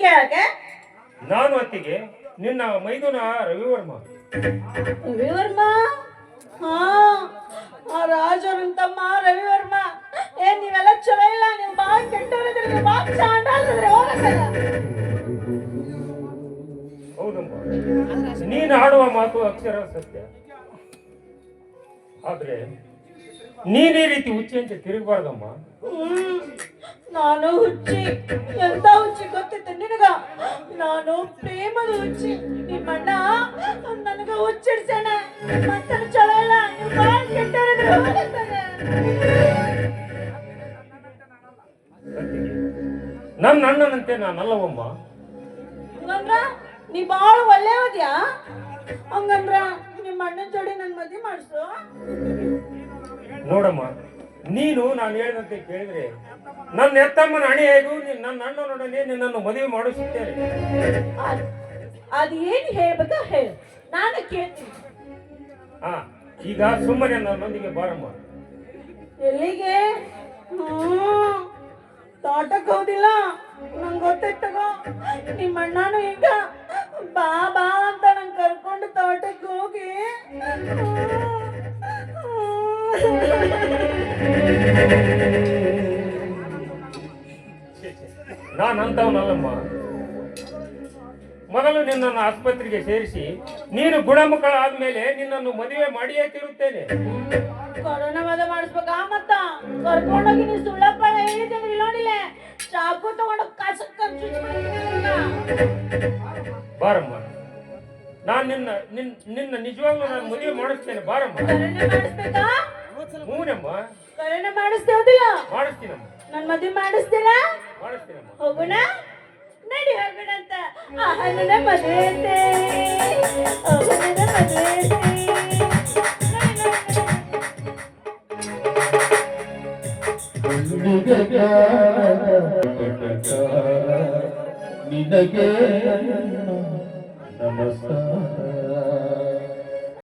ಕೇಳಕ್ಕೆ ನಾನು ಅತ್ತಿಗೆ ನಿನ್ನ ಮೈದುನ ರವಿವರ್ಮ. ರವಿವರ್ಮ? ರಾಜರನ್ ತಮ್ಮ ರವಿವರ್ಮ. ಏ ನೀವೆಲ್ಲ ಚಲೋ ಇಲ್ಲ ನೀವು ಬಾಳ ಕೆಟ್ಟವರಿದ್ರೆ ನೀವು ಬಾಳ ಚಾಂಡಾಲ್ರಿದ್ರೆ ಹೌದಮ್ಮ. ನೀನು ಆಡುವ ಮಾತು ಅಕ್ಷರ ಸತ್ಯ. ಆದ್ರೆ ನೀನ್ ಈ ರೀತಿ ಹುಚ್ಚಿ ಅಂತ ತಿರುಗಬಾರ್ದಮ್ಮ. ನಾನು ಹುಚ್ಚಿ ಎಂತ ಹುಚ್ಚಿ ಗೊತ್ತಿತ್ತು ನಿನಗ? ನಾನು ಪ್ರೇಮದ ಹುಚ್ಚಿ. ನಿಮ್ಮಣ್ಣ ನನಗ ಹುಚ್ಚಿಡ್ಸೇನೆ ಮತ್ತೆ ಚಲೋ ಇಲ್ಲ. ನೀವು ಬಾಳ ನನ್ನ ಅಣ್ಣನಂತೆ ನಾನಲ್ಲವಮ್ಮ. ಹಂಗಂದ್ರ ನೀ ಬಾಳ ಒಳ್ಳೆಯವದ್ಯಾ? ಹಂಗಂದ್ರ ನಿಮ್ಮ ಅಣ್ಣನ ಜೋಡಿ ನನ್ ಮದ್ವೆ ಮಾಡಿಸು. ನೋಡಮ್ಮ ನೀನು ನಾನು ಹೇಳಿದಂತೆ ಕೇಳಿದ್ರೆ ನನ್ನ ಎತ್ತಮ್ಮನ ಹಣೆಯಾಗೂ ನೀನ್ ನನ್ನ ಅಣ್ಣನೊಡನೆ ನಿನ್ನನ್ನು ಮದುವೆ ಮಾಡಿಸುತ್ತೇನೆ. ಅದು ಏನು ಏನ್ ಹೇಳ್ಬೇಕ ಹೇಳು. ನಾನು ಕೇಳ್ತೀನಿ. ಹಾ ಈಗ ಸುಮ್ಮನೆ ನನ್ನೊಂದಿಗೆ ಬಾರಮ್ಮ. ಎಲ್ಲಿಗೆ? ತೋಟಕ್ಕೆ ಹೋದಿಲ್ಲ. ನಂಗೆ ಗೊತ್ತೈತಗೋ ನಿಮ್ಮ ಅಣ್ಣನು ಈಗ ನಾನು ಅಂತವನಲ್ಲಮ್ಮ ಮೊದಲು ನಿನ್ನನ್ನು ಆಸ್ಪತ್ರೆಗೆ ಸೇರಿಸಿ ನೀನು ಗುಣಮುಖಳಾದ್ಮೇಲೆ ನಿನ್ನನ್ನು ಮದುವೆ ಮಾಡಿಯೇ ತಿರುತ್ತೇನೆ. ಕೊರೋನಾ ಮದ ಮಾಡಿಸ್ಬೇಕಾ ಮತ್ತ? ಕರ್ಕೊಂಡೋಗಿ ನೀ ಸುಳ್ಳಪ್ಪ ಹೇಳಿದ್ರೆ ನೋಡಿಲ್ಲ? ಚಾಕು ತಗೊಂಡು ಕಸಕ್ ಬಾರಮ್ಮ. ನಾನು ನಿನ್ನ ನಿನ್ ನಿನ್ನ ನಿಜವಾಗ್ಲೂ ನಾನು ಮದುವೆ ಮಾಡಿಸ್ತೇನೆ. ಬಾರಮ್ಮ. ಹೂನಮ್ಮ. ಕರೆನೆ ಮಾಡಿಸ್ತೇವದಿಲ್ಲ ಮಾಡಿಸ್ತೀನಮ್ಮ. ನನ್ ಮದುವೆ ಮಾಡಿಸ್ತೀರಾ? ಹೋಗೋಣ ನಡಿ ಹೋಗೋಣ ಅಂತ ಅಹನನ ಮದುವೆ ಅಹನನ ಮದುವೆ ನಿನಗೆ ನಮಸ್ಕಾರ.